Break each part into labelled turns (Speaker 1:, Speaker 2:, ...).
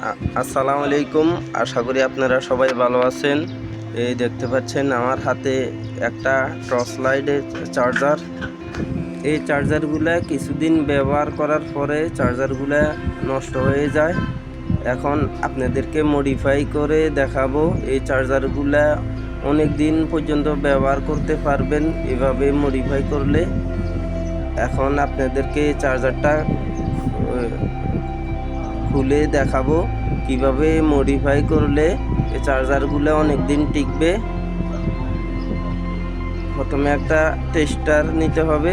Speaker 1: আসসালামু আলাইকুম। আশা করি আপনারা সবাই ভালো আছেন। এই দেখতে পাচ্ছেন আমার হাতে একটা টর্চ লাইটের চার্জার। এই চার্জারগুলো কিছুদিন ব্যবহার করার পরে চার্জারগুলো নষ্ট হয়ে যায়। এখন আপনাদেরকে মডিফাই করে দেখাবো। এই চার্জারগুলো অনেক দিন পর্যন্ত ব্যবহার করতে পারবেন এভাবে মডিফাই করলে। এখন আপনাদেরকে চার্জারটা খুলে দেখাবো। কীভাবে মডিফাই করলে এই চার্জারগুলো অনেক দিন টিকবে। প্রথমে একটা টেস্টার নিতে হবে।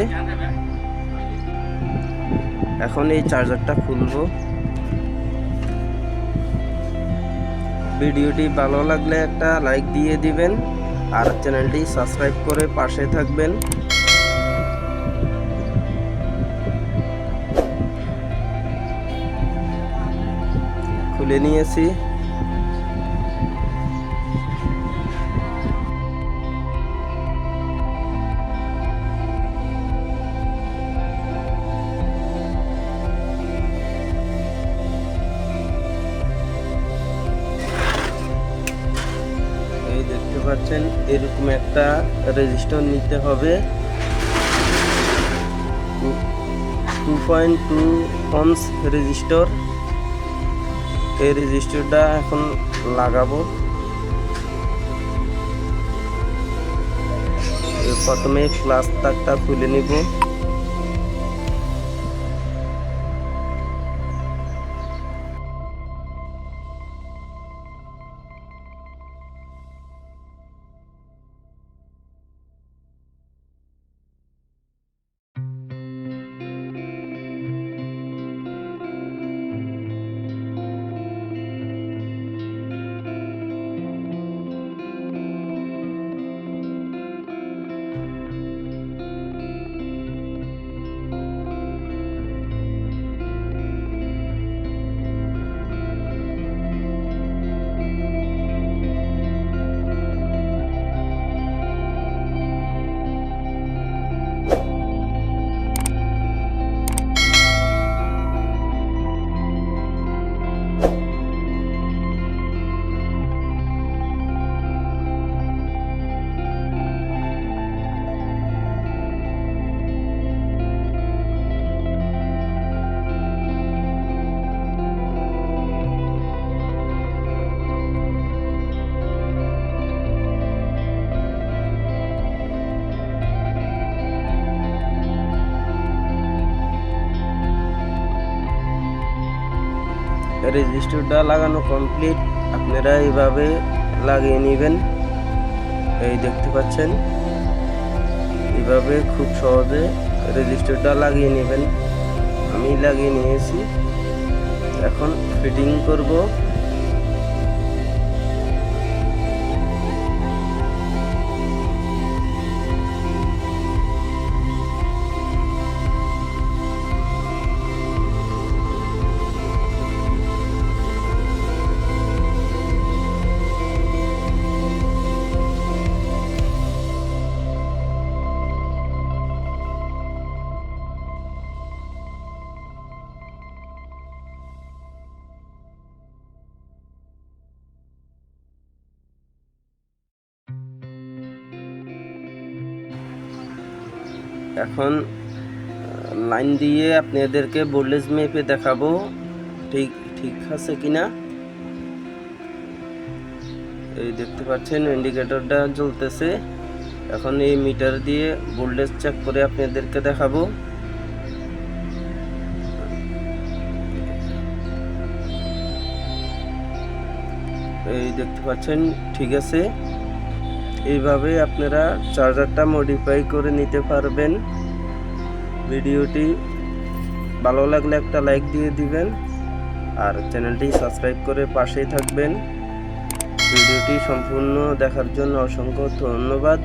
Speaker 1: এখন এই চার্জারটা খুলবো। ভিডিওটি ভালো লাগলে একটা লাইক দিয়ে দিবেন। আর চ্যানেলটি সাবস্ক্রাইব করে পাশে থাকবেন। খুলে নিয়েছি। পাচ্ছেন এরকম একটা রেজিস্টার নিতে হবে। Two point two register. এই রেজিস্টারটা এখন লাগাবো। প্রথমে প্লাস্টারটা খুলে নিব। রেজিস্টারটা লাগানো কমপ্লিট আপনারা এইভাবে লাগিয়ে নেবেন। এই দেখতে পাচ্ছেন? এইভাবে খুব সহজে রেজিস্টারটা লাগিয়ে নেবেন। আমি লাগিয়ে নিয়েছি। এখন ফিটিং করব। এখন লাইন দিয়ে আপনাদেরকে ভোল্টেজ মেপে দেখাবো, ঠিক ঠিক আছে কিনা? এই দেখতে পাচ্ছেন ইন্ডিকেটরটা জ্বলতেছে। এখন এই মিটার দিয়ে ভোল্টেজ চেক করে আপনাদেরকে দেখাবো। এই দেখতে পাচ্ছেন, ঠিক আছে। এইভাবে আপনারা চার্জারটা মডিফাই করে নিতে পারবেন। ভিডিওটি ভালো লাগলে একটা লাইক দিয়ে দিবেন আর চ্যানেলটি সাবস্ক্রাইব করে পাশেই থাকবেন। ভিডিওটি সম্পূর্ণ দেখার জন্য অসংখ্য ধন্যবাদ।